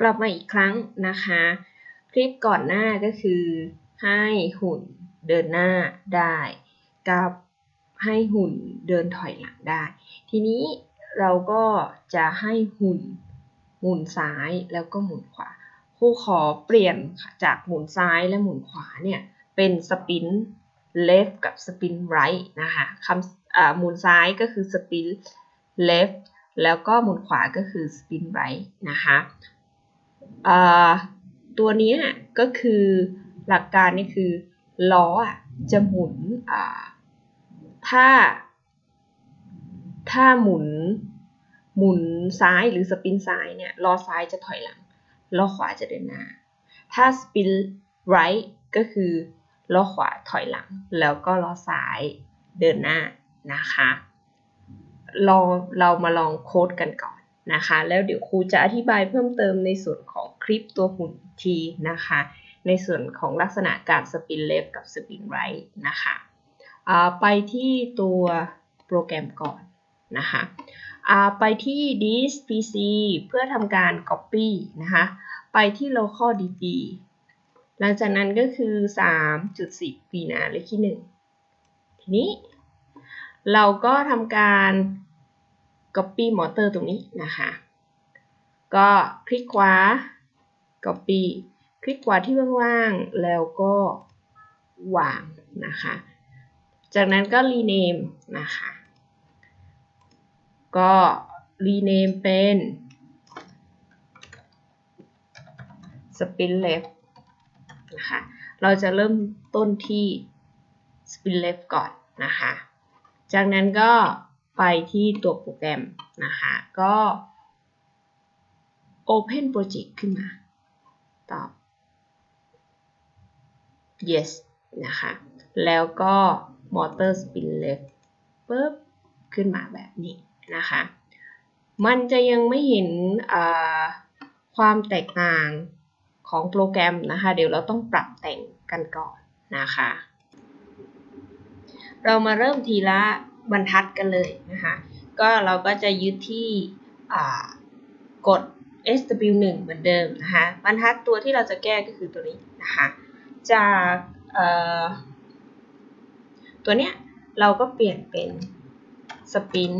กลับมาอีกครั้งนะคะ คลิปก่อนหน้าก็คือให้หุ่นเดินหน้าได้กับให้หุ่นเดินถอยหลังได้ ทีนี้เราก็จะให้หุ่นหมุนซ้ายแล้วก็หมุนขวาครูขอเปลี่ยนจากหมุนซ้ายและหมุนขวาเนี่ยเป็นสปิน left กับ spin right นะคะคำหมุนซ้ายก็คือ spin left แล้วก็หมุนขวาก็คือ spin right นะคะ ตัวนี้ก็คือหลักการนี่คือล้อจะหมุนถ้า ถ้าหมุน หมุนซ้ายหรือสปินซ้ายเนี่ยล้อซ้ายจะถอยหลังล้อขวาจะเดินหน้า ถ้าสปิน right ก็คือล้อขวาถอยหลัง แล้วก็ล้อซ้ายเดินหน้านะคะเราเรามาลองโค้ดกันก่อน นะคะ แล้วเดี๋ยวครูจะอธิบายเพิ่มเติมในส่วนของคลิปตัวหุ่นทีนะคะ ในส่วนของลักษณะการสปินเลฟกับสปินไรท์นะคะไปที่ตัวโปรแกรมก่อนนะคะไปที่ dispc เพื่อทำการ copy นะคะ ไปที่ local db หลังจากนั้นก็คือ 3.10ปีนาเลขที่ 1 ทีนี้เราก็ทำการ copy motor ตรงนี้นะคะ ก็คลิกขวา copy คลิกขวาที่ว่างๆ แล้วก็วางนะคะ จากนั้นก็ rename นะคะ ก็ rename เป็น spin left นะคะ เราจะเริ่มต้นที่ spin left ก่อนนะคะ จากนั้นก็ ไปที่ตัวโปรแกรมนะคะก็ open project ขึ้นมา ตอบ yes นะคะ แล้วก็ motor spin left ปุ๊บ ขึ้นมาแบบนี้นะคะ มันจะยังไม่เห็นความแตกต่างของโปรแกรมนะคะ เดี๋ยวเราต้องปรับแต่งกันก่อนนะคะ เรามาเริ่มทีละ บรรทัดกันเลยนะคะก็เราก็จะยึดที่กด SW1 เหมือนเดิมนะคะบรรทัดตัวที่เราจะแก้ก็คือตัวนี้นะคะจากตัวเนี้ยเราก็เปลี่ยนเป็น spin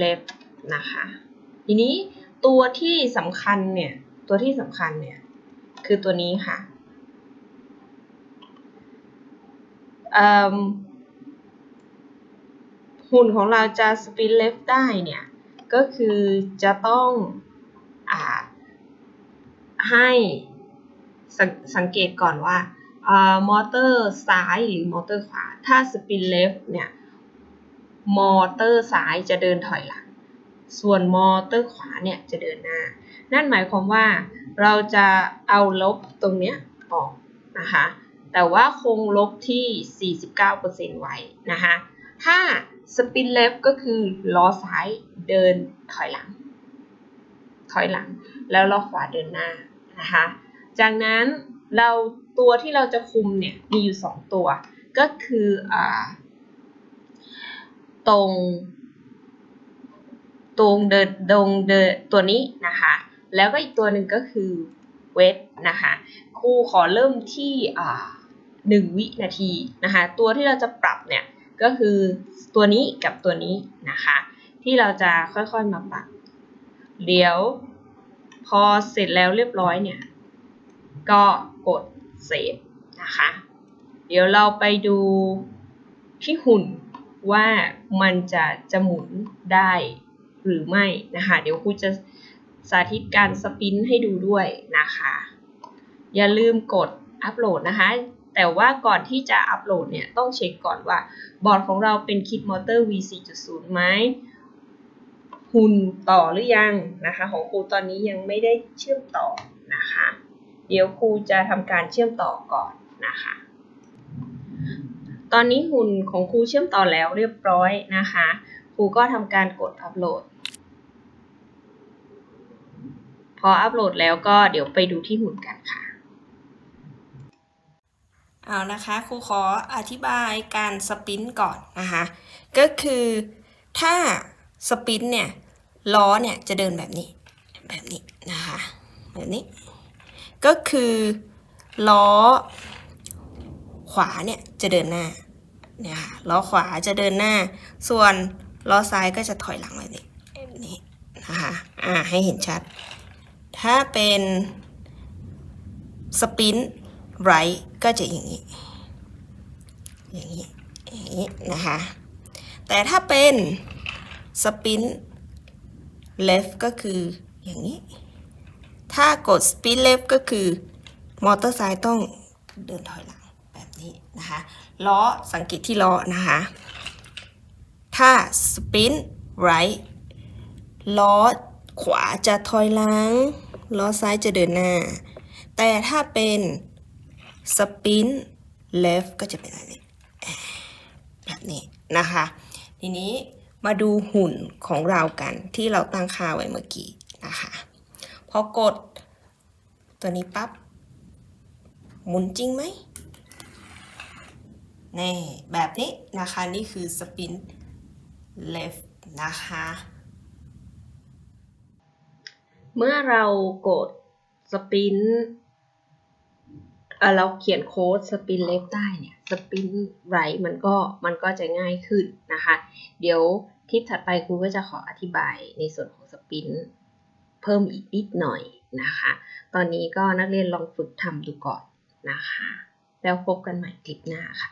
left นะคะทีนี้ตัวที่สำคัญเนี่ยตัวที่สำคัญเนี่ยคือตัวนี้ค่ะ หุ่นของเราจะ spin left ได้เนี่ย ก็คือจะต้องอให้สสังเกตก่อนว่ามอเตอร์ซ้ายหรือมอเตอร์ขวา ถ้า spin left เนี่ย มอเตอร์ซ้ายจะเดินถอยหลัง ส่วนมอเตอร์ขวาเนี่ยจะเดินหน้า นั่นหมายความว่าเราจะเอาลบตรงเนี้ยออกนะคะ แต่ว่าคงลบที่ 49%ไว้นะคะ ถ้า spin left ก็คือล้อซ้ายเดินถอยหลัง ถอยหลัง แล้วล้อขวาเดินหน้านะคะ จากนั้นเราตัวที่เราจะคุมเนี่ยมีอยู่ 2 ตัว ก็คืออตรงตรงเดินตรงเดินตัวนี้นะคะ แล้วก็อีกตัวหนึ่งก็คือเวทนะคะครูขอเริ่มที่หนึ่งวินาทีนะคะ ตัวที่เราจะปรับเนี่ย ก็คือตัวนี้กับตัวนี้นะคะ ที่เราจะค่อยๆมาปรับเดี๋ยวพอเสร็จแล้วเรียบร้อยเนี่ย ก็กดเซฟนะคะ เดี๋ยวเราไปดูที่หุ่นว่ามันจะจะหมุนได้หรือไม่นะคะ เดี๋ยวครูจะสาธิตการสปินให้ดูด้วยนะคะ อย่าลืมกดอัปโหลดนะคะ แต่ว่าก่อนที่จะอัปโหลดเนี่ยต้องเช็คก่อนว่าบอร์ดของเราเป็นคิดมอเตอร์ V4.0 ไหมหุ่นต่อหรือยังนะคะของครูตอนนี้ยังไม่ได้เชื่อมต่อนะคะ เดี๋ยวครูจะทำการเชื่อมต่อก่อนนะคะ ตอนนี้หุ่นของครูเชื่อมต่อแล้วเรียบร้อยนะคะครูก็ทำการกดอัปโหลด พออัปโหลดแล้วก็เดี๋ยวไปดูที่หุ่นกันค่ะ เอานะคะครูขออธิบายการสปินก่อนนะคะ ก็คือถ้าสปินเนี่ยล้อเนี่ยจะเดินแบบนี้แบบนี้นะคะแบบนี้ ก็คือล้อขวาเนี่ยจะเดินหน้าเนี่ยค่ะล้อขวาจะเดินหน้า ส่วนล้อซ้ายก็จะถอยหลังแบบนี้นี้นะคะอ่าให้เห็นชัด ถ้าเป็นสปิน ไรก็จะอย่างนี้ อย่างนี้ อย่างนี้นะคะ แต่ถ้าเป็นสปิน left ก็คืออย่างนี้ ถ้ากด speed left ก็คือ มอเตอร์ไซค์ต้องเดินถอยหลังแบบนี้นะคะล้อสังเกตที่ล้อนะคะ ถ้า spin right ล้อขวาจะถอยหลัง ล้อซ้ายจะเดินหน้า แต่ถ้าเป็น spin left ก็จะเป็นแบบนี้แบบนี้นะคะ ทีนี้มาดูหุ่นของเรากันที่เราตั้งค่าไว้เมื่อกี้นะคะพอกดตัวนี้ปั๊บหมุนจริงไหมนี่แบบนี้นะคะนี่คือ spin left นะคะเมื่อเรากดสปิน เราเขียนโค้ดสปินเลฟได้เนี่ยสปินไรมันก็มันก็จะง่ายขึ้นนะคะ เดี๋ยวคลิปถัดไปครูก็จะขออธิบายในส่วนของสปินเพิ่มอีกนิดหน่อยนะคะ ตอนนี้ก็นักเรียนลองฝึกทำดูก่อนนะคะ แล้วพบกันใหม่คลิปหน้าค่ะ